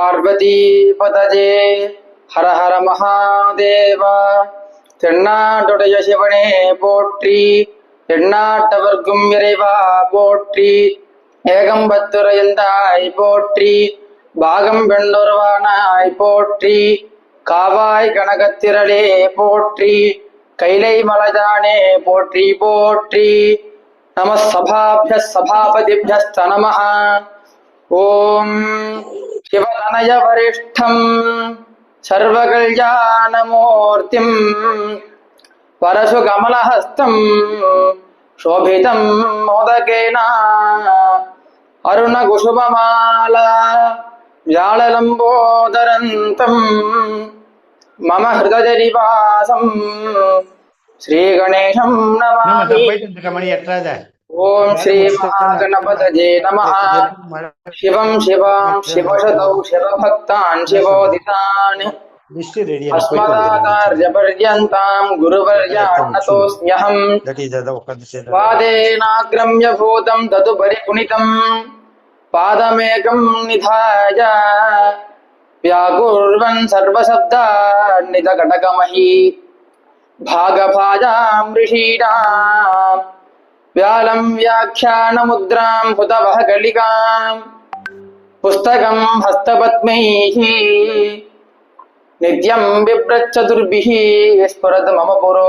பார்வதிபதஜே. ஹர ஹர மகாதேவா. தென்னாட்டுடைய சிவனே போற்றி. தென்னாட்டவர்க்கும் இறைவா போற்றி. ஏகம்பத்துறையந்தாய் போற்றி. பாகம் பெண்டொருவானாய் போற்றி. காவாய் கனகத்திரளே போற்றி. கைலை மலஜானே போற்றி போற்றி. நம சபாபிய சபாபதிபியஸ்த நமஹா. ஓம் சிவதனய வரிஷ்டம் சர்வகல்யாணமூர்த்திம் பரசு கமலஹஸ்தம் சோபிதம் மோதகேனா அருணகுசுபமாலா ஜாலலம்போதரந்தம் மம ஹிருதரிவாசம் ஸ்ரீகணேசம் நமாமி மணி எட்டாத ओम श्री महागणपतये नमः। शिवं शिवां शिवशतौ शिवभक्तान् शिवोदितान्। अस्मदाचार्यपर्यन्ताम् गुरुवर्यान्नतोऽस्म्यहम् पादेनाग्रम्य भूतम् परिपुनितम्। पादमेकम् निधाय। व्याकुर्वन् भागभाजाम् ऋषीणाम्। व्यालं व्याख्यानमुद्रां हुतवः कलिकाम् पुस्तकं हस्तपद्मैः नित्यं बिभ्रच्चतुर्भिः स्फुरत् मम पुरो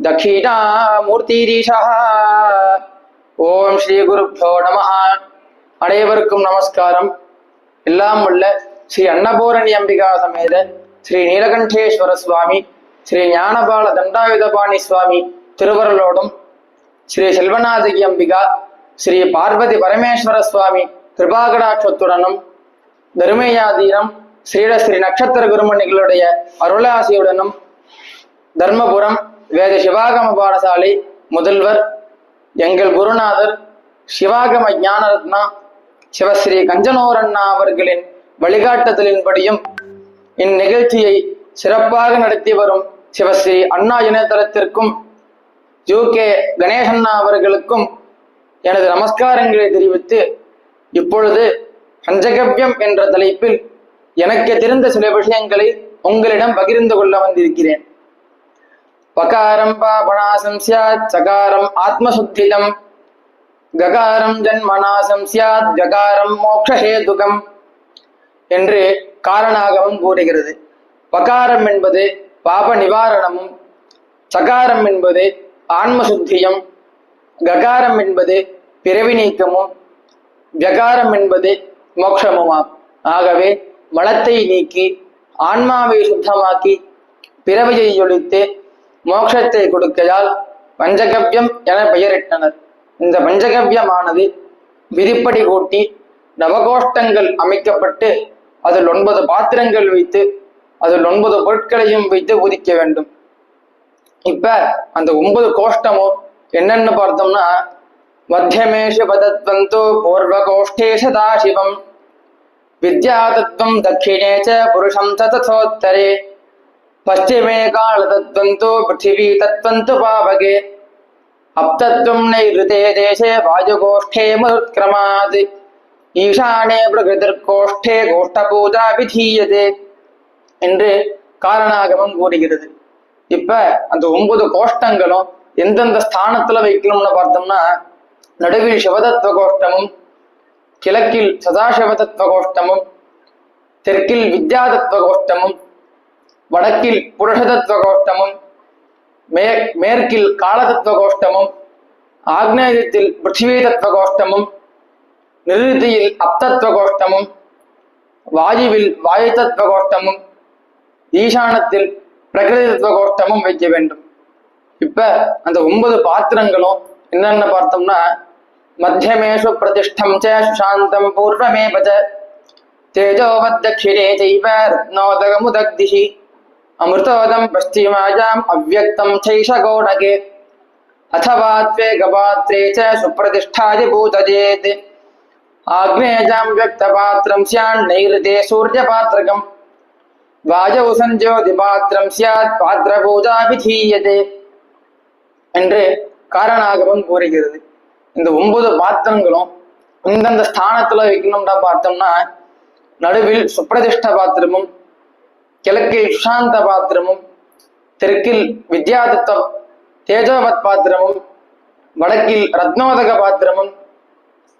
தட்சிணாமூர்த்திரீஷா ஓம் ஸ்ரீ குருப்போ நம அனைவருக்கும் நமஸ்காரம் எல்லாம் உள்ள ஸ்ரீ அன்னபூரணி அம்பிகா சமேத ஸ்ரீ நீலகண்டேஸ்வர சுவாமி ஸ்ரீ ஞானபால தண்டாயுதபாணி சுவாமி திருவருளோடும் ஸ்ரீ செல்வநாதகி அம்பிகா ஸ்ரீ பார்வதி பரமேஸ்வர சுவாமி கிருபாகடாட்சத்துடனும் தர்மயாதீனம் ஸ்ரீட ஸ்ரீ நட்சத்திர குருமணிகளுடைய அருளாசியுடனும் தர்மபுரம் வேத சிவாகம பாடசாலை முதல்வர் எங்கள் குருநாதர் சிவாகம ஞானரத்னா சிவஸ்ரீ கஞ்சனோரண்ணா அவர்களின் வழிகாட்டுதலின்படியும் இந்நிகழ்ச்சியை சிறப்பாக நடத்தி வரும் சிவஸ்ரீ அண்ணா இணையதளத்திற்கும் யூ கே. கணேசண்ணா அவர்களுக்கும் எனது நமஸ்காரங்களை தெரிவித்து இப்பொழுது பஞ்சகவ்யம் என்ற தலைப்பில் எனக்கு தெரிந்த சில விஷயங்களை உங்களிடம் பகிர்ந்து கொள்ள வந்திருக்கிறேன். பகாரம் பாபநாசம் சியாத் சகாரம் ஆத்மசுத்திதம். ககாரம் ஜன்மநாசம் சியாத் ககாரம் மோக்ஷஹேதுகம் என்று காரணாகவும் கூறுகிறது. பகாரம் என்பது பாப நிவாரணமும் சகாரம் என்பது ஆன்மசுத்தியம் ககாரம் என்பது பிறவி நீக்கமும் வியகாரம் என்பது மோட்சமுமாம் ஆகவே மலத்தை நீக்கி ஆன்மாவை சுத்தமாக்கி பிறவியை ஒழித்து மோட்சத்தை கொடுக்கையால் பஞ்சகவ்யம் என பெயரிட்டனர். இந்த பஞ்சகவ்யமானது விதிப்படி கூட்டி நவகோஷ்டங்கள் அமைக்கப்பட்டு அதில் ஒன்பது பாத்திரங்கள் வைத்து அதில் ஒன்பது பொருட்களையும் வைத்து உதிக்க வேண்டும். இப்ப அந்த ஒன்பது கோஷ்டமும் என்னன்னு பார்த்தோம்னா மத்தியமேஷு பதத்வந்தோ பூர்வ கோஷ்டே சதா சிவம். வித்யாதத்வம் தட்சிணே ச புருஷம் சதசோத்தரே பச்சிமே காலதத்வந்தோ பிருத்திவி தத்வந்து பாவகே. அப்தத்வம் நைருதே தேசே வாயுகோஷ்டே மருத்கிரமாத் ஈசானே பிரகிருதிர்கோஷ்டே கோஷ்ட பூஜா விதீயதே. என்று காரணாகமம் கூறுகிறது. இப்ப அந்த ஒன்பது கோஷ்டங்களும் எந்தெந்த ஸ்தானத்துல வைக்கணும்னு பார்த்தோம்னா நடுவில் சிவதத்துவ கோஷ்டமும் கிழக்கில் சதாசிவதத்துவ கோஷ்டமும் தெற்கில் வித்யாதத்துவ கோஷ்டமும் வடக்கில் புருஷதத்துவ கோஷ்டமும் மே மேற்கில் காலதத்துவ கோஷ்டமும் ஆக்னேயத்தில் பிருத்திவி தத்துவ கோஷ்டமும் நிருதியில் அப்தத்துவ கோஷ்டமும் வாயுவில் வாயு தத்துவ கோஷ்டமும் ஈசானத்தில் பிரகிருதோர்த்தமும் வைக்க வேண்டும். இப்ப அந்த ஒன்பது பாத்திரங்களும் என்னென்ன பார்த்தோம்னா மத்தியமேஷு பிரதிஷ்டம் சுசாந்தம் பூர்வமே பஜ தேஜோவத்தக்ஷிரே செய்வ ரத்னோதகமுதக்திஷி அமிர்தோதம் பஸ்திமாயாம் அவ்வக்தம் சைஷகோணகே அத்தவாத்வே கபாத்ரே ச சுப்பிரதிஷ்டாதி பூதஜேத் ஆக்னேயாம் வியக்தபாத்திரம் சியான் நைருதே சூரியபாத்திரகம் வாஜவுசஞ்சோதி பாத்திரம் சியாத் பாத்திர பூஜா விதீயதே என்று காரணாகமம் கூறுகிறது. இந்த ஒன்பது பாத்திரங்களும் இந்தந்த ஸ்தானத்துல வைக்கணும்டா பார்த்தோம்னா நடுவில் சுப்பிரதிஷ்ட பாத்திரமும் கிழக்கில் சுஷாந்த பாத்திரமும் தெற்கில் வித்யாதித்தம் தேஜோபத் பாத்திரமும் வடக்கில் ரத்னோதக பாத்திரமும்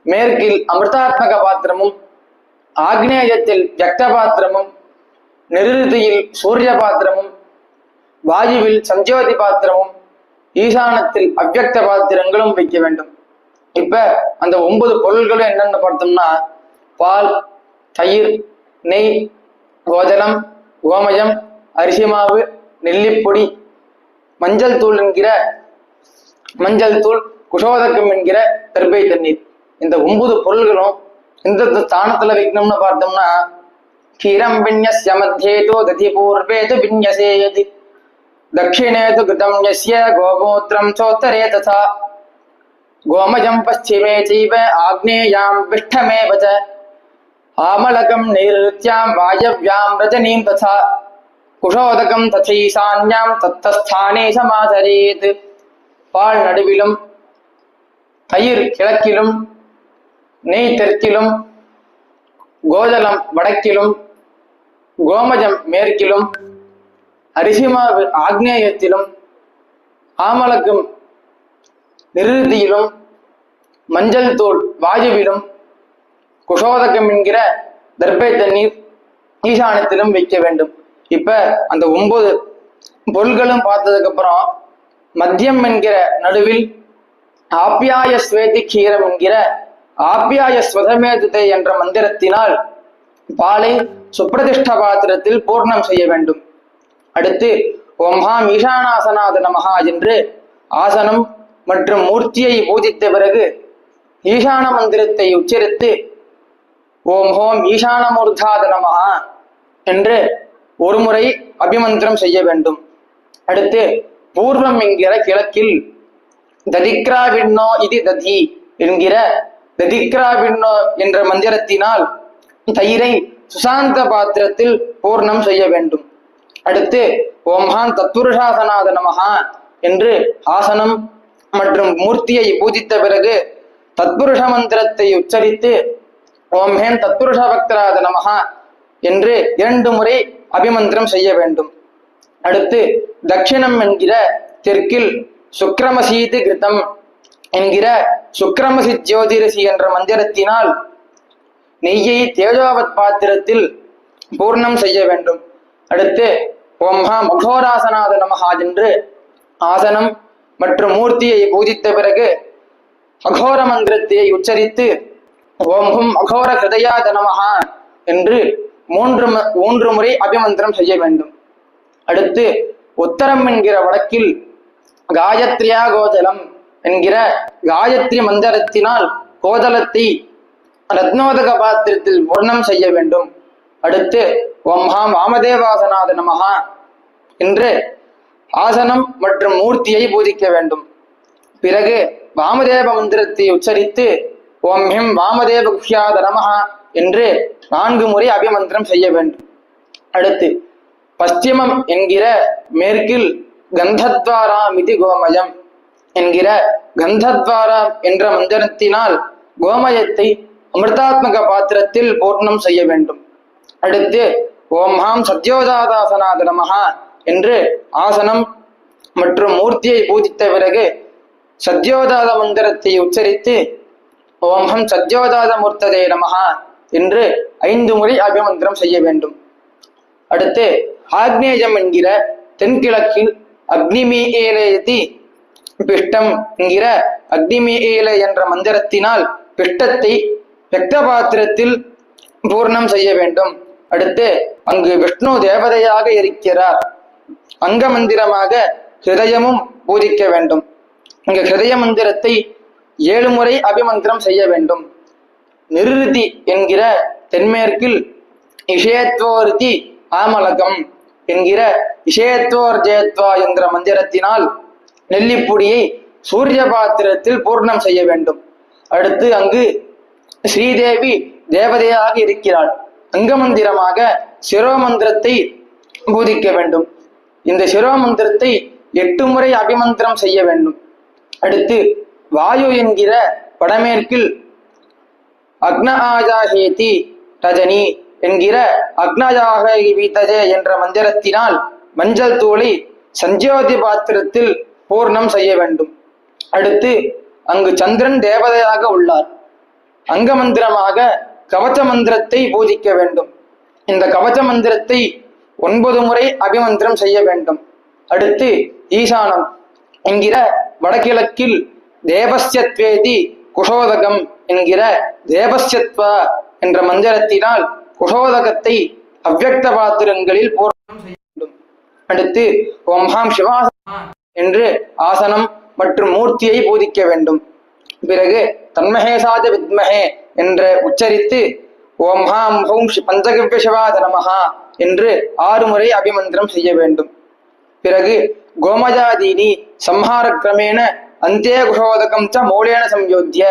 மேற்கில் அமிர்தாத்மக பாத்திரமும் ஆக்னேயத்தில் யக்த பாத்திரமும் நெருதியில் சூரிய பாத்திரமும் வாயுவில் சஞ்சோதி பாத்திரமும் ஈசானத்தில் அவ்வக்த பாத்திரங்களும் வைக்க வேண்டும். இப்ப அந்த ஒன்பது பொருள்களும் என்னென்னு பார்த்தோம்னா பால் தயிர் நெய் கோஜலம் கோமயம் அரிசி மாவு நெல்லிப்பொடி மஞ்சள் தூள் என்கிற மஞ்சள் தூள் குஷோதக்கம் என்கிற கருப்பை தண்ணீர். இந்த ஒன்பது பொருள்களும் இந்த ஸ்தானத்துல வைக்கணும்னு பார்த்தோம்னா क्षीरं विन्यस्य मध्ये तु दधि पूर्वे तु विन्यसेयति दक्षिणे तु घृतं यस्य गोमूत्रं चोत्तरे तथा गोमयं पश्चिमे चैव आग्नेयां पृष्ठमेव च आमलकं नैऋत्यां वायव्यां रजनीं तथा कुशोदकं तथैशान्यां तत्तस्थाने समाचरेत् பால் நடுவிலும் தயிர் கிழக்கிலும் நெய் தெற்கிலும் கோதலம் வடக்கிலும் கோமஜம் மேற்கிலும் அரிசிமாவு ஆக்னேயத்திலும் ஆமலக்கும் நிருதியிலும் மஞ்சள் தூள் வாயுவிலும் குஷோதகம் என்கிற தர்பை தண்ணீர் ஈசானத்திலும் வைக்க வேண்டும். இப்ப அந்த ஒன்பது பொருள்களும் பார்த்ததுக்கு அப்புறம் மத்தியம் என்கிற நடுவில் ஆப்பியாய ஸ்வேதி கீரம் என்கிற ஆப்பியாய ஸ்வதமேதத்தை என்ற மந்திரத்தினால் பாலை சுப்பிரதிஷ்ட பாத்திரத்தில் பூர்ணம் செய்ய வேண்டும். அடுத்து ஓம்ஹாம் ஈசானாசனாத நமகா என்று ஆசனம் மற்றும் மூர்த்தியை பூஜித்த பிறகு ஈசான மந்திரத்தை உச்சரித்து ஓம் ஹோம் ஈசானமூர்தாத நமஹா என்று ஒருமுறை அபிமந்திரம் செய்ய வேண்டும். அடுத்து பூர்வம் என்கிற கிழக்கில் ததிக்ராவிண்ணோ இது ததி என்கிற ததிக்ராவிண்ணோ என்ற மந்திரத்தினால் தயிரை சுசாந்த பாத்திரத்தில் பூர்ணம் செய்ய வேண்டும். அடுத்து ஓம்ஹான் தத்துருஷாசனாத நமஹா என்று ஆசனம் மற்றும் மூர்த்தியை பூஜித்த பிறகு தத்புருஷ மந்திரத்தை உச்சரித்து ஓம் ஹேன் தத்புருஷ பக்தராத நமஹா என்று இரண்டு முறை அபிமந்திரம் செய்ய வேண்டும். அடுத்து தட்சிணம் என்கிற தெற்கில் சுக்கிரமசீது கிருதம் என்கிற சுக்கிரமசி ஜோதிரசி என்ற மந்திரத்தினால் நெய்யை தேஜோவத் பாத்திரத்தில் பூர்ணம் செய்ய வேண்டும். அடுத்து ஓம்ஹா மகோராசனாத நமஹா என்று ஆசனம் மற்றும் மூர்த்தியை பூஜித்த பிறகு அகோர மந்திரத்தை உச்சரித்து ஓம் அகோர ஹிருதயாத நமஹா என்று மூன்று மூன்று முறை அபிமந்திரம் செய்ய வேண்டும். அடுத்து உத்தரம் என்கிற வழக்கில் காயத்ரியா கோதலம் என்கிற காயத்ரி மந்திரத்தினால் கோதலத்தை ரத்னோதக பாத்திரத்தில் பூர்ணம் செய்ய வேண்டும். அடுத்து ஓம் ஹாம் வாமதேவாசனாத நமகா என்று ஆசனம் மற்றும் மூர்த்தியை பூஜிக்க வேண்டும். பிறகு வாமதேவ மந்திரத்தை உச்சரித்து ஓம் ஹிம் வாமதேவ குஹ்யாத நமகா என்று நான்கு முறை அபிமந்திரம் செய்ய வேண்டும். அடுத்து பஸ்திமம் என்கிற மேற்கில் கந்தத்வாராம் இது கோமயம் என்கிற கந்தத்வாரா என்ற மந்திரத்தினால் கோமயத்தை அமிர்தாத்மக பாத்திரத்தில் பூர்ணம் செய்ய வேண்டும். அடுத்து ஓம் ஹாம் சத்யோதாதாசனாத நமஹா என்று ஆசனம் மற்றும் மூர்த்தியை பூஜித்த பிறகு சத்யோதாத மந்திரத்தை உச்சரித்து ஓம் ஹம் சத்யோதாத மூர்த்ததே நமஹா என்று ஐந்து முறை அபிமந்திரம் செய்ய வேண்டும். அடுத்து ஆக்னேயம் என்கிற தென்கிழக்கில் அக்னிமீலேயதி பிஷ்டம் என்கிற அக்னிமீல என்ற மந்திரத்தினால் பிஷ்டத்தை வெக்த பாத்திரத்தில் பூர்ணம் செய்ய வேண்டும். அடுத்து அங்கு விஷ்ணு தேவதையாக இருக்கிறார். அங்க மந்திரமாக ஹிருதயமும் பூஜிக்க வேண்டும். இங்கு ஹிருதய மந்திரத்தை ஏழு முறை அபிமந்திரம் செய்ய வேண்டும். நிருதி என்கிற தென்மேற்கில் இஷயத்வோர்த்தி ஆமலகம் என்கிற இஷேத்வோர் ஜெயத்வா என்ற மந்திரத்தினால் நெல்லிப்புடியை சூரிய பாத்திரத்தில் பூர்ணம் செய்ய வேண்டும். அடுத்து அங்கு ஸ்ரீதேவி தேவதையாக இருக்கிறாள். அங்க மந்திரமாக சிரோமந்திரத்தை பூதிக்க வேண்டும். இந்த சிரோமந்திரத்தை எட்டு முறை அபிமந்திரம் செய்ய வேண்டும். அடுத்து வாயு என்கிற வடமேற்கில் அக்ன ஆஜாஹேதி ரஜனி என்கிற அக்னயாக வீத்தஜே என்ற மந்திரத்தினால் மஞ்சள் தூளை சஞ்சயோதி பாத்திரத்தில் பூர்ணம் செய்ய வேண்டும். அடுத்து அங்கு சந்திரன் தேவதையாக உள்ளார். அங்க மந்திரமாக கவச்ச மந்திரத்தை பூஜிக்க வேண்டும். இந்த கவச்ச மந்திரத்தை ஒன்பது முறை அபிமந்திரம் செய்ய வேண்டும். அடுத்து ஈசானம் என்கிற வடகிழக்கில் தேவஸ்யத்வேதி குஷோதகம் என்கிற தேவஸ்யத்வா என்ற மந்திரத்தினால் குஷோதகத்தை அவ்வக்த பாத்திரங்களில் பூர்ணம் செய்ய வேண்டும். அடுத்து ஓம்ஹாம் சிவாசனம் என்று ஆசனம் மற்றும் மூர்த்தியை பூதிக்க வேண்டும். பிறகு தன்மகேசாத வித்மகே என்று உச்சரித்து ஓம் ஹாம் ஹோம் ஷி- பஞ்சகவ்ய சிவாத நமஹா என்று ஆறு முறை அபிமந்திரம் செய்ய வேண்டும். பிறகு கோமஜாதீனி சம்ஹார கிரமேண அந்தே குஷோதகம் ச மூலேன சம்யோத்திய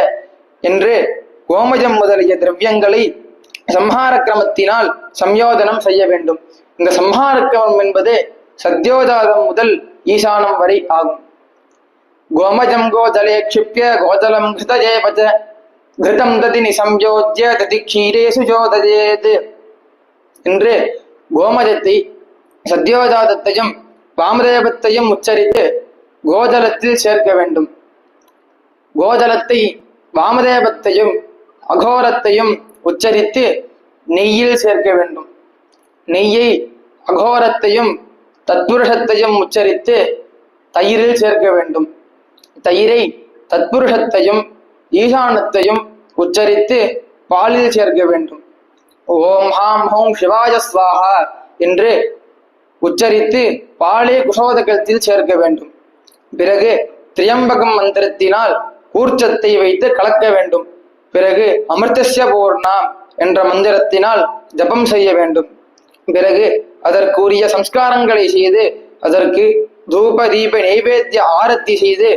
என்று கோமஜம் முதலிய திரவியங்களை சம்ஹார கிரமத்தினால் சம்யோதனம் செய்ய வேண்டும். இந்த சம்ஹார கிரமம் என்பது சத்யோஜாதம் முதல் ஈசானம் வரை ஆகும். கோமஜம் கோதலே க்ஷிப்ய கோதலம் கிருதஜே பச்ச கிருதம் ததி நிசம்யோஜ்ய ததி க்ஷீரே சுஜோதஜேத் என்று கோமஜத்தை சத்யோஜாதத்தையும் வாமதேபத்தையும் உச்சரித்து கோதலத்தில் சேர்க்க வேண்டும்। கோதலத்தை வாமதேபத்தையும் அகோரத்தையும் உச்சரித்து நெய்யில் சேர்க்க வேண்டும்। நெய்யை அகோரத்தையும் தத்புருஷத்தையும் உச்சரித்து தயிரில் சேர்க்க வேண்டும்। தயிரை தத்புருஷத்தையும் ஈசானத்தையும் உச்சரித்து பாலில் சேர்க்க வேண்டும். ஓம் ஹாம் ஹோம் சிவாய ஸ்வாஹா என்று உச்சரித்து பாலே குஷோதகத்தில் சேர்க்க வேண்டும். பிறகு திரியம்பகம் மந்திரத்தினால் கூர்ச்சத்தை வைத்து கலக்க வேண்டும். பிறகு அமிர்தசிய பூர்ணா என்ற மந்திரத்தினால் ஜபம் செய்ய வேண்டும். பிறகு அதற்குரிய சம்ஸ்காரங்களை செய்து அதற்கு தூப தீப நைவேத்திய ஆரத்தி செய்து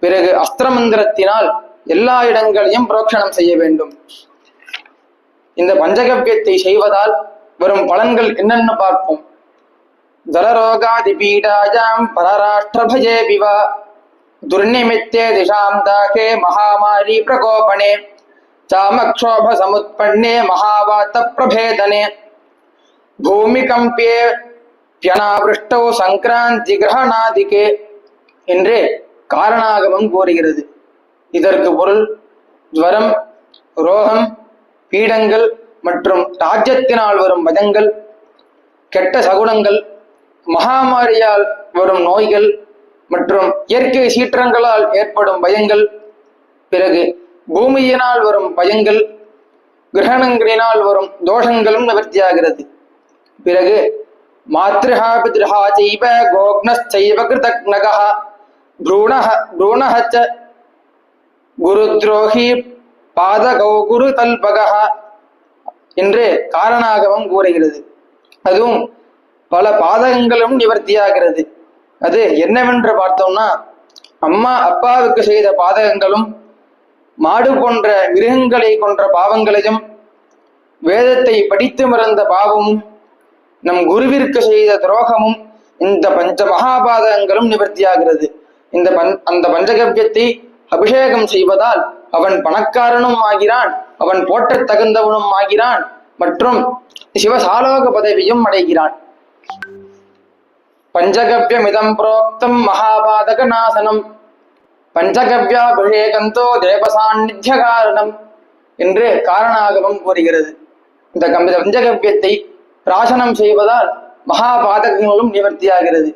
பிறகு அஸ்திரமந்திரத்தினால் எல்லா இடங்களையும் புரோக்ஷணம் செய்ய வேண்டும். இந்த பஞ்சகவ்யத்தை செய்வதால் வரும் பலன்கள் என்னென்னு பார்ப்போம். ஜலரோகாதிபீடாயாம் பரராஷ்டிரபஜே பிவா. துர்நிமித்தே திசாம் தாகே மகாமாரி பிரகோபனே. சாமக்ஷோப சமுத்பன்னே மகாவாத்த பிரபேதனே. பூமிகம்பே பியனாவிருஷ்டோ சங்கிராந்தி கிரகணாதிகே. என்று காரணாகவும் கூறுகிறது. இதற்கு பொருள் ஜுவரம் ரோகம் பீடங்கள் மற்றும் ராஜ்யத்தினால் வரும் பயங்கள் கெட்ட சகுனங்கள் மகாமாரியால் வரும் நோய்கள் மற்றும் இயற்கை சீற்றங்களால் ஏற்படும் பயங்கள் பிறகு பூமியினால் வரும் பயங்கள் கிரகணங்களினால் வரும் தோஷங்களும் நிவர்த்தியாகிறது. பிறகு மாத்ருஹா பித்ருஹா செய்வ கோக்னஸ் கோக்னச்சைவ கிருதக்னகா. ப்ரூணஹ ப்ரூணஹ ச குருத்ரோஹி பாதகௌ குரு தல்பகா என்று காரணாகவும் கூறுகிறது அதுவும் பல பாதகங்களும் நிவர்த்தியாகிறது அது என்னவென்று பார்த்தோம்னா அம்மா அப்பாவுக்கு செய்த பாதகங்களும் மாடு போன்ற மிருகங்களை கொன்ற பாவங்களையும் வேதத்தை படித்து மறந்த பாவமும் நம் குருவிற்கு செய்த துரோகமும் இந்த பஞ்ச மகாபாதகங்களும் நிவர்த்தியாகிறது இந்த பஞ் அந்த பஞ்சகவ்யத்தை அபிஷேகம் செய்வதால் அவன் பணக்காரனும் ஆகிறான் அவன் போற்றத் தகுந்தவனும் ஆகிறான் மற்றும் சிவசாலோக பதவியும் அடைகிறான். பஞ்சகவ்யமிதம் புரோக்தம் மகாபாதக நாசனம் பஞ்சகவ்யாபிஷேகந்தோ தேவசாநித்திய காரணம் என்று காரணாகமம் கூறுகிறது. இந்த கம்- இந்த பஞ்சகவ்யத்தை பிராசனம் செய்வதால் மகாபாதகங்களும் நிவர்த்தியாகிறது.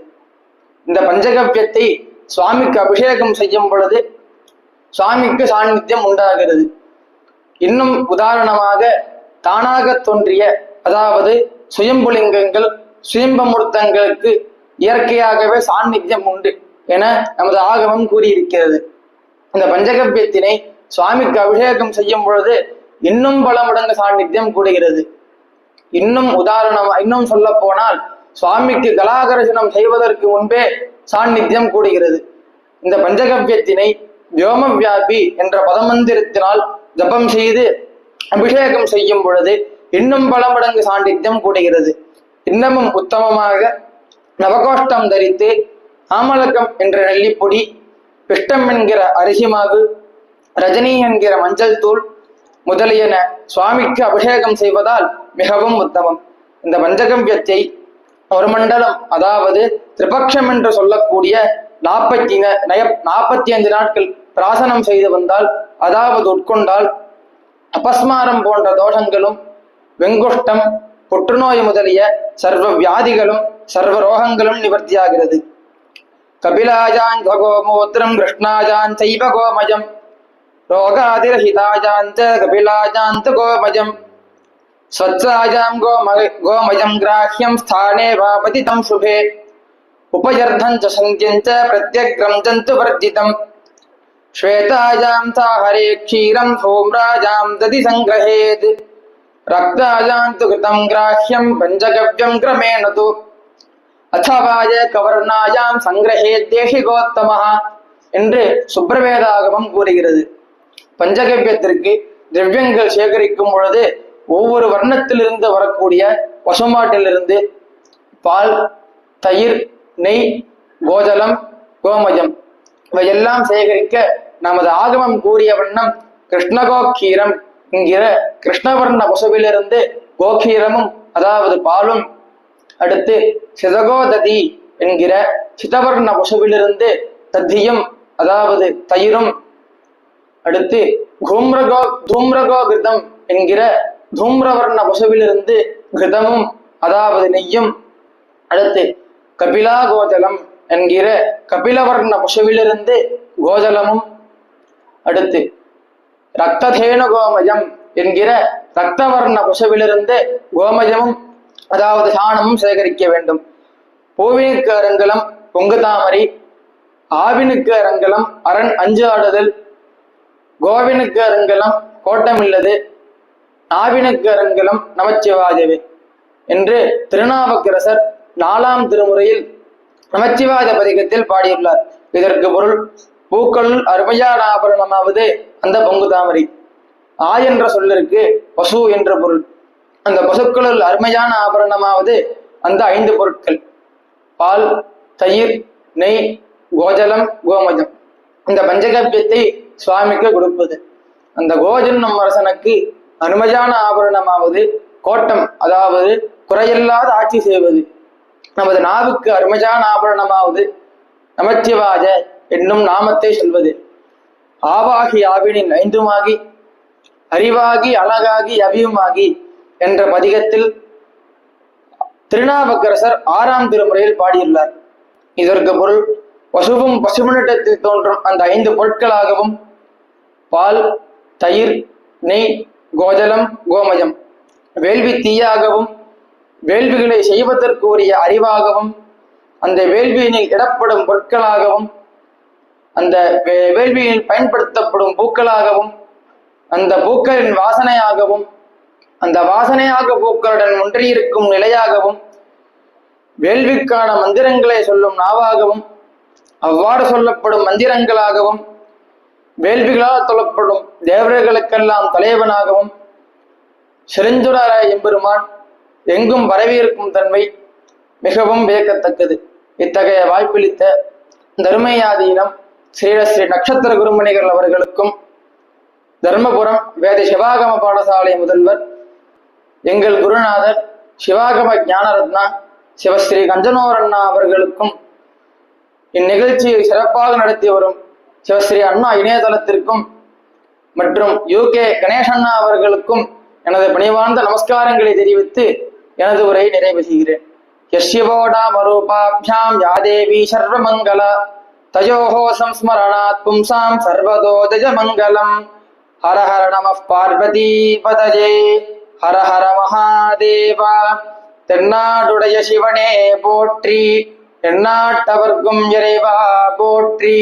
இந்த பஞ்சகவ்யத்தை சுவாமிக்கு அபிஷேகம் செய்யும் பொழுது சுவாமிக்கு சாநித்தியம் உண்டாகிறது. இன்னும் உதாரணமாக தானாக தோன்றிய அதாவது சுயம்புலிங்கங்கள் சுயம்பமூர்த்தங்களுக்கு இயற்கையாகவே சாநித்தியம் உண்டு என நமது ஆகமம் கூறியிருக்கிறது. இந்த பஞ்சகவ்யத்தினை சுவாமிக்கு அபிஷேகம் செய்யும் பொழுது இன்னும் பல மடங்கு சாநித்தியம் கூடுகிறது. இன்னும் உதாரணமா இன்னும் சொல்ல போனால் சுவாமிக்கு கலாகர்ஷனம் செய்வதற்கு முன்பே சாநித்தியம் கூடுகிறது. இந்த பஞ்சகவ்யத்தினை வியோம வியாபி என்ற பதமந்திரத்தினால் ஜபம் செய்து அபிஷேகம் செய்யும் பொழுது இன்னும் பல மடங்கு சாண்டித்யம் கூடுகிறது. இன்னமும் உத்தமமாக நவகோஷ்டம் தரித்து ஆமலக்கம் என்ற நெல்லிப்பொடி பிஷ்டம் என்கிற அரிசி மாவு ரஜினி என்கிற மஞ்சள் தூள் முதலியன சுவாமிக்கு அபிஷேகம் செய்வதால் மிகவும் உத்தமம். இந்த பஞ்சகவ்யத்தை ஒரு மண்டலம் அதாவது திரிபக்ஷம் என்று சொல்லக்கூடிய நாற்பத்தி நய நாற்பத்தி ஐந்து நாட்கள் பிராசனம் செய்து வந்தால் அதாவது உட்கொண்டால் அபஸ்மாரம் போன்ற தோஷங்களும் வெங்குஷ்டம் புற்றுநோய் முதலிய சர்வ வியாதிகளும் சர்வ ரோகங்களும் நிவர்த்தியாகிறது. கபிலாஜான் கோமூத்திரம் கிருஷ்ணாஜான் சைவ கோமயம் ரோகாதிரஹிதாஜான் ச கபிலாஜான் கோமயம் स्वच्छायां गोमय गोमयं ग्राह्यं स्थाने वा पतितं शुभे उपयर्धं च सन्त्यं च प्रत्यग्रं जन्तु वर्जितम् श्वेतायां साहरे क्षीरं धूम्राजां दधि सङ्ग्रहेत् रक्तायां तु कृतं ग्राह्यं पञ्चगव्यं क्रमेण तु அத்தவாய கவர்ணாயாம் சங்கிரகே தேசிகோத்தமஹ என்று சுப்பிரவேதாகமம் கூறுகிறது பஞ்சகவ்யத்திற்கு திரவியங்கள் சேகரிக்கும் பொழுது ஒவ்வொரு வர்ணத்திலிருந்து வரக்கூடிய பசுமாட்டிலிருந்து பால் தயிர் நெய் கோஜலம் கோமயம் இவையெல்லாம் சேகரிக்க நமது ஆகமம் கூறிய வண்ணம் கிருஷ்ணகோக்கீரம் என்கிற கிருஷ்ணவர்ண பசுவிலிருந்து கோகீரமும் அதாவது பாலும் அடுத்து சிதகோததி என்கிற சிதவர்ண பசுவிலிருந்து தத்தியும் அதாவது தயிரும் அடுத்து தூம்ரகோ தூம்ரகோ கிருதம் என்கிற தூம்ரவர்ண பசுவிலிருந்து கிருதமும் அதாவது நெய்யும் அடுத்து கபிலா கோஜலம் என்கிற கபிலவர்ண பசுவிலிருந்து கோஜலமும் அடுத்து ரத்ததேனு கோமயம் என்கிற ரக்தவர்ண பசுவிலிருந்து கோமயமும் அதாவது சாணமும் சேகரிக்க வேண்டும். பூவினுக்கு அரங்கலம் பொங்கு தாமரை ஆவினுக்கு அரங்கலம் அரண் அஞ்சு ஆடுதல் கோவினுக்கு அரங்கலம் கோட்டமில்லது நாவினக்கரங்கலம் அரங்கலம் என்று திருநாவுக்கரசர் நாலாம் திருமுறையில் நமச்சிவாத பதிகத்தில் பாடியுள்ளார். இதற்கு பொருள் பூக்களுள் அருமையான ஆபரணமாவது அந்த பொங்கு தாமரை. ஆ என்ற சொல்லிற்கு பசு என்ற பொருள். அந்த பசுக்களுள் அருமையான ஆபரணமாவது அந்த ஐந்து பொருட்கள். பால் தயிர் நெய் கோஜலம் கோமஜம். இந்த பஞ்சகப்பியத்தை சுவாமிக்கு கொடுப்பது. அந்த கோஜன்னும் அரசனுக்கு அனுமஜான ஆபரணமாவது கோட்டம் அதாவது குறையில்லாத ஆட்சி செய்வது. நமது நாவுக்கு அருமஜான ஆபரணமாவது நமச்சிவாஜ என்னும் நாமத்தை சொல்வது. ஆவாகி ஆவினின் ஐந்துமாகி அறிவாகி அழகாகி அபியுமாகி என்ற பதிகத்தில் திருநாவுக்கரசர் ஆறாம் திருமுறையில் பாடியுள்ளார். இதற்கு பொருள் பசுவும் பசுமனிடத்தில் தோன்றும் அந்த ஐந்து பொருட்களாகவும் பால் தயிர் நெய் கோஜலம் கோமயம். வேள்வி தீயாகவும் வேள்விகளை செய்வதற்கு உரிய அறிவாகவும் அந்த வேள்வியினில் இடப்படும் பொருட்களாகவும் அந்த வே- வேள்வியில் பயன்படுத்தப்படும் பூக்களாகவும் அந்த பூக்களின் வாசனையாகவும் அந்த வாசனையாக பூக்களுடன் ஒன்றியிருக்கும் நிலையாகவும் வேள்விக்கான மந்திரங்களை சொல்லும் நாவாகவும் அவ்வாறு சொல்லப்படும் மந்திரங்களாகவும் வேள்விகளால் தொழப்படும் தேவர்களுக்கெல்லாம் தலைவனாகவும் செறிஞ்சுடர எம்பெருமான் எங்கும் பரவியிருக்கும் தன்மை மிகவும் வியக்கத்தக்கது. இத்தகைய வாய்ப்பளித்த தருமையாதீனம் ஸ்ரீரஸ்ரீ நட்சத்திர குருமணிகள் அவர்களுக்கும் தர்மபுரம் வேத சிவாகம பாடசாலை முதல்வர் எங்கள் குருநாதர் சிவாகம ஞானரத்னா சிவஸ்ரீ கஞ்சனோரண்ணா அவர்களுக்கும் இந்நிகழ்ச்சியை சிறப்பாக நடத்தி வரும் சிவஸ்ரீ அண்ணா இணையதளத்திற்கும் மற்றும் யூ கே கணேசண்ணா அவர்களுக்கும் எனது பணிவார்ந்த நமஸ்காரங்களை தெரிவித்து எனது உரை நிறைவு செய்கிறேன். யஷ்யவோடாமரூபாபியாம் யாதேவி சர்வமங்கலா தயோஹோ சம்ஸ்மரணாத் பும்சாம் சர்வதோ ஜஜமங்கலம். ஹர ஹர நம பார்வதி பதஜே ஹர ஹர மகாதேவா. தென்னாடுடைய சிவனே போற்றி எந்நாட்டவர்க்கும் இறைவா போற்றி.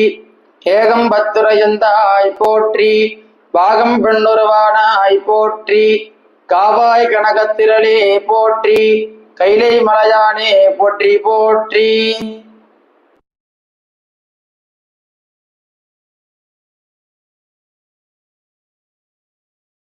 ஏகம் பத்துரையந்தாய் போற்றி பாகம் பெண்ணுருவானாய் போற்றி காவாய் கனகத்திரளே போற்றி கைலை மலையானே போற்றி போற்றி.